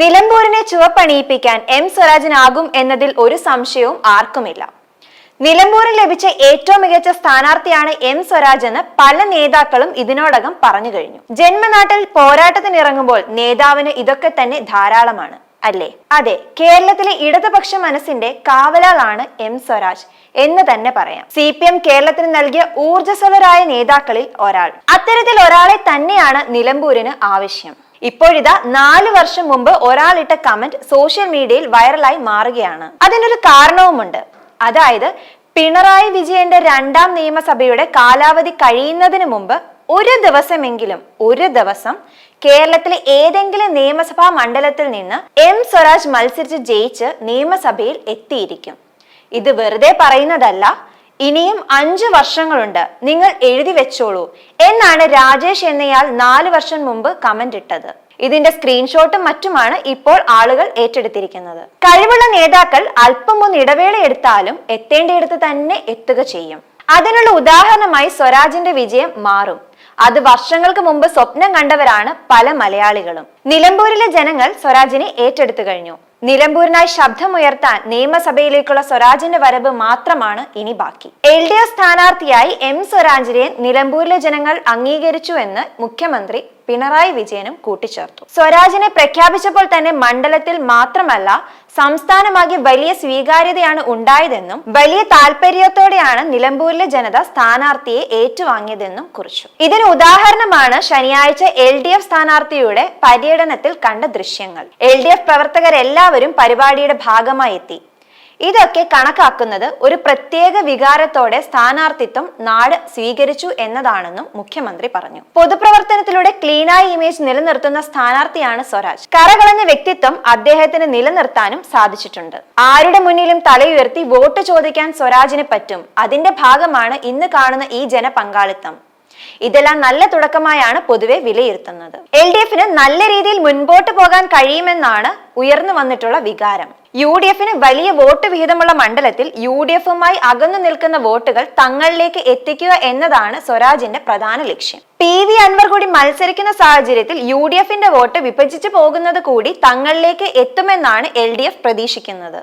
നിലമ്പൂരിനെ ചുവപ്പണിയിപ്പിക്കാൻ M സ്വരാജിനാകും എന്നതിൽ ഒരു സംശയവും ആർക്കുമില്ല. നിലമ്പൂരിൽ ലഭിച്ച ഏറ്റവും മികച്ച സ്ഥാനാർത്ഥിയാണ് എം സ്വരാജ് എന്ന് പല നേതാക്കളും ഇതിനോടകം പറഞ്ഞു കഴിഞ്ഞു. ജന്മനാട്ടിൽ പോരാട്ടത്തിനിറങ്ങുമ്പോൾ നേതാവിന് ഇതൊക്കെ തന്നെ ധാരാളമാണ് അല്ലേ? അതെ കേരളത്തിലെ ഇടതുപക്ഷ മനസ്സിന്റെ കാവലാളാണ് എം സ്വരാജ് എന്ന് തന്നെ പറയാം. സി പി എം കേരളത്തിന് നൽകിയ ഊർജസ്വലരായ നേതാക്കളിൽ ഒരാൾ. അത്തരത്തിൽ ഒരാളെ തന്നെയാണ് നിലമ്പൂരിന് ആവശ്യം. ഇപ്പോഴിതാ നാല് വർഷം മുമ്പ് ഒരാളിട്ട കമന്റ് സോഷ്യൽ മീഡിയയിൽ വൈറലായി മാറുകയാണ്. അതിനൊരു കാരണവുമുണ്ട്. അതായത് പിണറായി വിജയന്റെ രണ്ടാം നിയമസഭയുടെ കാലാവധി കഴിയുന്നതിന് മുമ്പ് ഒരു ദിവസമെങ്കിലും ഒരു ദിവസം കേരളത്തിലെ ഏതെങ്കിലും നിയമസഭാ മണ്ഡലത്തിൽ നിന്ന് എം സ്വരാജ് മത്സരിച്ച് ജയിച്ച് നിയമസഭയിൽ എത്തിയിരിക്കും. ഇത് വെറുതെ പറയുന്നതല്ല ഇനിയും അഞ്ചു വർഷങ്ങളുണ്ട്. നിങ്ങൾ എഴുതി വെച്ചോളൂ. എന്നാണ് രാജേഷ് എന്നയാൾ നാല് വർഷം മുമ്പ് കമന്റ് ഇട്ടത്. ഇതിന്റെ സ്ക്രീൻഷോട്ടും മറ്റുമാണ് ഇപ്പോൾ ആളുകൾ ഏറ്റെടുത്തിരിക്കുന്നത്. കഴിവുള്ള നേതാക്കൾ അല്പം ഒന്ന് ഇടവേള എടുത്താലും എത്തേണ്ടിയിടത്ത് തന്നെ എത്തുക ചെയ്യും. അതിനുള്ള ഉദാഹരണമായി സ്വരാജിന്റെ വിജയം മാറും. അത് വർഷങ്ങൾക്ക് മുമ്പ് സ്വപ്നം കണ്ടവരാണ് പല മലയാളികളും. നിലമ്പൂരിലെ ജനങ്ങൾ സ്വരാജിനെ ഏറ്റെടുത്തു കഴിഞ്ഞു. നിലമ്പൂരിനായി ശബ്ദമുയർത്താൻ നിയമസഭയിലേക്കുള്ള സ്വരാജിന്റെ വരവ് മാത്രമാണ് ഇനി ബാക്കി. എൽ ഡി എഫ് സ്ഥാനാർത്ഥിയായി എം സ്വരാജിനെ നിലമ്പൂരിലെ ജനങ്ങൾ അംഗീകരിച്ചുവെന്ന് മുഖ്യമന്ത്രി പിണറായി വിജയനും കൂട്ടിച്ചേർത്തു. സ്വരാജിനെ പ്രഖ്യാപിച്ചപ്പോൾ തന്നെ മണ്ഡലത്തിൽ മാത്രമല്ല സംസ്ഥാനമാകെ വലിയ സ്വീകാര്യതയാണ് ഉണ്ടായതെന്നും വലിയ താല്പര്യത്തോടെയാണ് നിലമ്പൂരിലെ ജനത സ്ഥാനാർത്ഥിയെ ഏറ്റുവാങ്ങിയതെന്നും കുറിച്ചു. ഇതിന് ഉദാഹരണമാണ് ശനിയാഴ്ച എൽ ഡി എഫ് സ്ഥാനാർത്ഥിയുടെ പര്യടനത്തിൽ കണ്ട ദൃശ്യങ്ങൾ. എൽ ഡി എഫ് പ്രവർത്തകരെല്ലാവരും പരിപാടിയുടെ ഭാഗമായി എത്തി ഇതൊക്കെ കണക്കാക്കുന്നത് ഒരു പ്രത്യേക വികാരത്തോടെ സ്ഥാനാർത്ഥിത്വം നാട് സ്വീകരിച്ചു എന്നതാണെന്നും മുഖ്യമന്ത്രി പറഞ്ഞു. പൊതുപ്രവർത്തനത്തിലൂടെ ക്ലീനായ ഇമേജ് നിലനിർത്തുന്ന സ്ഥാനാർത്ഥിയാണ് സ്വരാജ്. കറകളഞ്ഞ വ്യക്തിത്വം അദ്ദേഹത്തിന് നിലനിർത്താനും സാധിച്ചിട്ടുണ്ട്. ആരുടെ മുന്നിലും തലയുയർത്തി വോട്ട് ചോദിക്കാൻ സ്വരാജിന് പറ്റും. അതിന്റെ ഭാഗമാണ് ഇന്ന് കാണുന്ന ഈ ജനപങ്കാളിത്തം. ഇതെല്ലാം നല്ല തുടക്കമായാണ് പൊതുവെ വിലയിരുത്തുന്നത്. എൽ ഡി എഫിന് നല്ല രീതിയിൽ മുൻപോട്ട് പോകാൻ കഴിയുമെന്നാണ് ഉയർന്നു വന്നിട്ടുള്ള വികാരം. യു ഡി എഫിന് വലിയ വോട്ട് വിഹിതമുള്ള മണ്ഡലത്തിൽ യു ഡി എഫുമായി അകന്നു നിൽക്കുന്ന വോട്ടുകൾ തങ്ങളിലേക്ക് എത്തിക്കുക എന്നതാണ് സ്വരാജിന്റെ പ്രധാന ലക്ഷ്യം. പി വി അൻവർ കൂടി മത്സരിക്കുന്ന സാഹചര്യത്തിൽ യു ഡി എഫിന്റെ വോട്ട് വിഭജിച്ചു പോകുന്നത് കൂടി തങ്ങളിലേക്ക് എത്തുമെന്നാണ് എൽ ഡി എഫ് പ്രതീക്ഷിക്കുന്നത്.